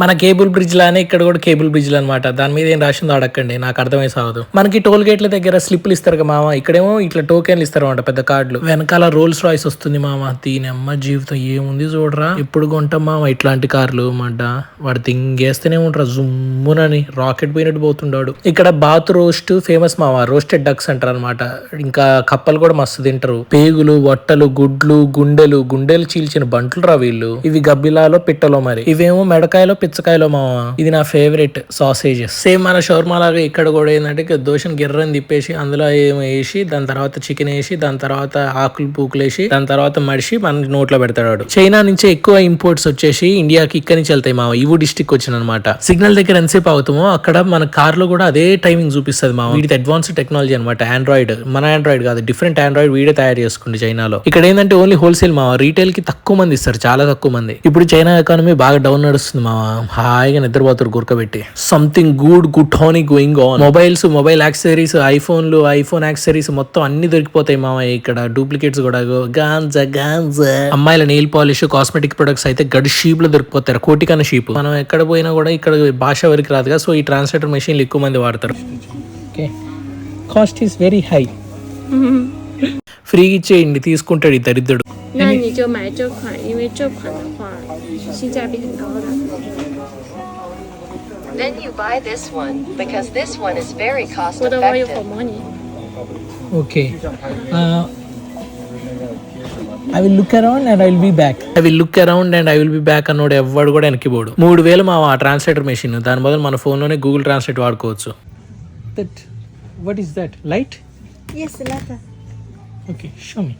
మన cable bridge లానే ఇక్కడ కూడా కేబుల్ బ్రిడ్జ్ అనమాట దాని మీద ఏం రాసిందో అడగండి నాకు అర్థమై సాగదు మనకి టోల్ గేట్ల దగ్గర స్లిప్లు ఇస్తారు కదా మామ ఇక్కడేమో ఇట్లా టోకెన్లు ఇస్తారు అనమాట పెద్ద కార్డులు. వెనకాల రోల్స్ రాయిస్ వస్తుంది మామ దీని అమ్మ జీవితం ఏముంది చూడరా? ఎప్పుడు కొంటాం మామ ఇట్లాంటి కార్లు? మాట వాడు తింగేస్తూనే ఉంటారు జుమ్మునని రాకెట్ పోయినట్టు పోతుండాడు. ఇక్కడ బాత్ రోస్ట్ ఫేమస్ మామ రోస్టెడ్ డక్స్ అంటారు అనమాట ఇంకా కప్పలు కూడా మస్తు తింటారు. పేగులు వట్టలు గుడ్లు గుండెలు గుండెలు చీల్చిన బంట్లు రా వీళ్ళు. ఇవి గబ్బిలాలో పిట్టలో మరి. ఇవేమో మెడకాయలో పిచ్చకాయలో మామ ఇది నా ఫేవరెట్ సాసేజెస్ సేమ్ మన షోర్మా లాగా ఇక్కడ కూడా ఏంటంటే ఇక గిర్రని తిప్పేసి అందులో ఏమో వేసి దాని తర్వాత చికెన్ వేసి దాని తర్వాత ఆకులు పూకులు వేసి దాని తర్వాత మడిసి మన నోట్లో పెడతాడు వాడు. చైనా నుంచి ఎక్కువ ఇంపోర్ట్స్ వచ్చేసి ఇండియాకి ఇక్కడి నుంచి వెళ్తాయి మా ఇవు డిస్టిక్ వచ్చిన అనమాట సిగ్నల్ దగ్గర ఎంతసేపు అవుతామో అక్కడ మన కార్లో కూడా అదే టైమింగ్ చూపిస్తుంది మా వీటి అడ్వాన్స్ టెక్నాలజీ అనమాట ఆండ్రాయిడ్ మన ఆండ్రాయిడ్ కాదు డిఫరెంట్ ఆండ్రాయిడ్ వీడే తయారు చేసుకుంది చైనాలో. ఇక్కడ ఏంటంటే ఓన్లీ హోల్సేల్ మా రీటైల్కి తక్కువ మంది ఇస్తారు చాలా తక్కువ మంది. ఇప్పుడు చైనా ఎకానమీ బాగా డౌన్ నడుస్తుంది మావా. హాయిగా నిద్రపోతారు గురకబెట్టి something good good honey going on mobiles mobile accessories ఐఫోన్లు iPhone accessories మొత్తం అన్ని దొరికిపోతాయి మామ ఇక్కడ. డూప్లికేట్స్ కూడా. గాంజా గాంజా అమ్మాయిల నెయిల్ పాలిష్ కాస్మెటిక్ ప్రొడక్ట్స్ అయితే గడి షీప్లో దొరికిపోతారు. కోటికన్న షీప్. మనం ఎక్కడ పోయినా కూడా ఇక్కడ భాష వరకు రాదుగా సో ఈ ట్రాన్స్లేటర్ మెషిన్లు ఎక్కువ మంది వాడతారు. Okay cost is very high free ఇచ్చేయండి తీసుకుంటాడు ఈ దరిద్రుడు. 那你就买这款，因为这款的话性价比很高的。 Then you buy this one because this one is very cost 我的我有 effective. 火模拟， okay I will look around and I will be back I will look around and I will be back అన్నోడు ఎవ్వడు కూడా వెనక్కి పోడు మూడు వేలు మా translator machine దాని బదులు మన ఫోన్లోనే గూగుల్ ట్రాన్స్లేట్ వాడుకోవచ్చు that what is that light Yes, letter. Okay show me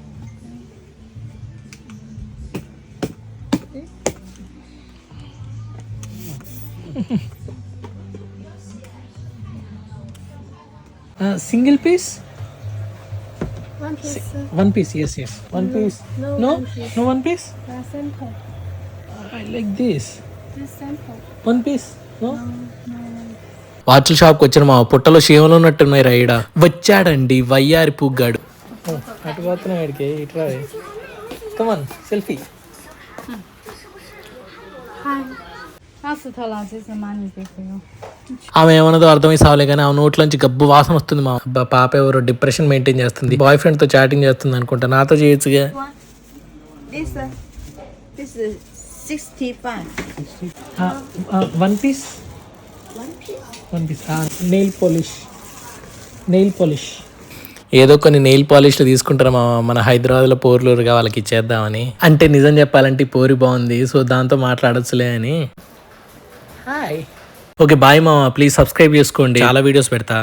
single piece one piece yes yes one piece no. No one piece like this. One piece వాచ్ల షాప్కి వచ్చిన మా పుట్టలో శివలు ఉన్నట్టున్నాయి రైడ. వచ్చాడండి వయ్యారి పుగ్గాడు. అటు పోతున్నాయి వాడికి ఇట్రా కమన్ సెల్ఫీ ఆమె ఏమన్నదో అర్థమై సావలే కానీ ఆమె నోట్లోంచి గబ్బు వాసన వస్తుంది మా అబ్బా. పాప ఎవరో డిప్రెషన్ మెయింటైన్ చేస్తుంది. బాయ్ ఫ్రెండ్తో చాటింగ్ చేస్తుంది అనుకుంటా. నాతో చేయొచ్చుగా. One piece one piece nail polish nail polish ఏదో కొన్ని నెయిల్ పాలిష్లు తీసుకుంటారు మా మన హైదరాబాద్లో పోర్లూరుగా వాళ్ళకి ఇచ్చేద్దామని. అంటే నిజం చెప్పాలంటే పోరి బాగుంది సో దాంతో మాట్లాడొచ్చులే అని. హాయ్ ఓకే బాయ్ మామ. ప్లీజ్ సబ్స్క్రైబ్ చేసుకోండి. చాలా వీడియోస్ పెడతా.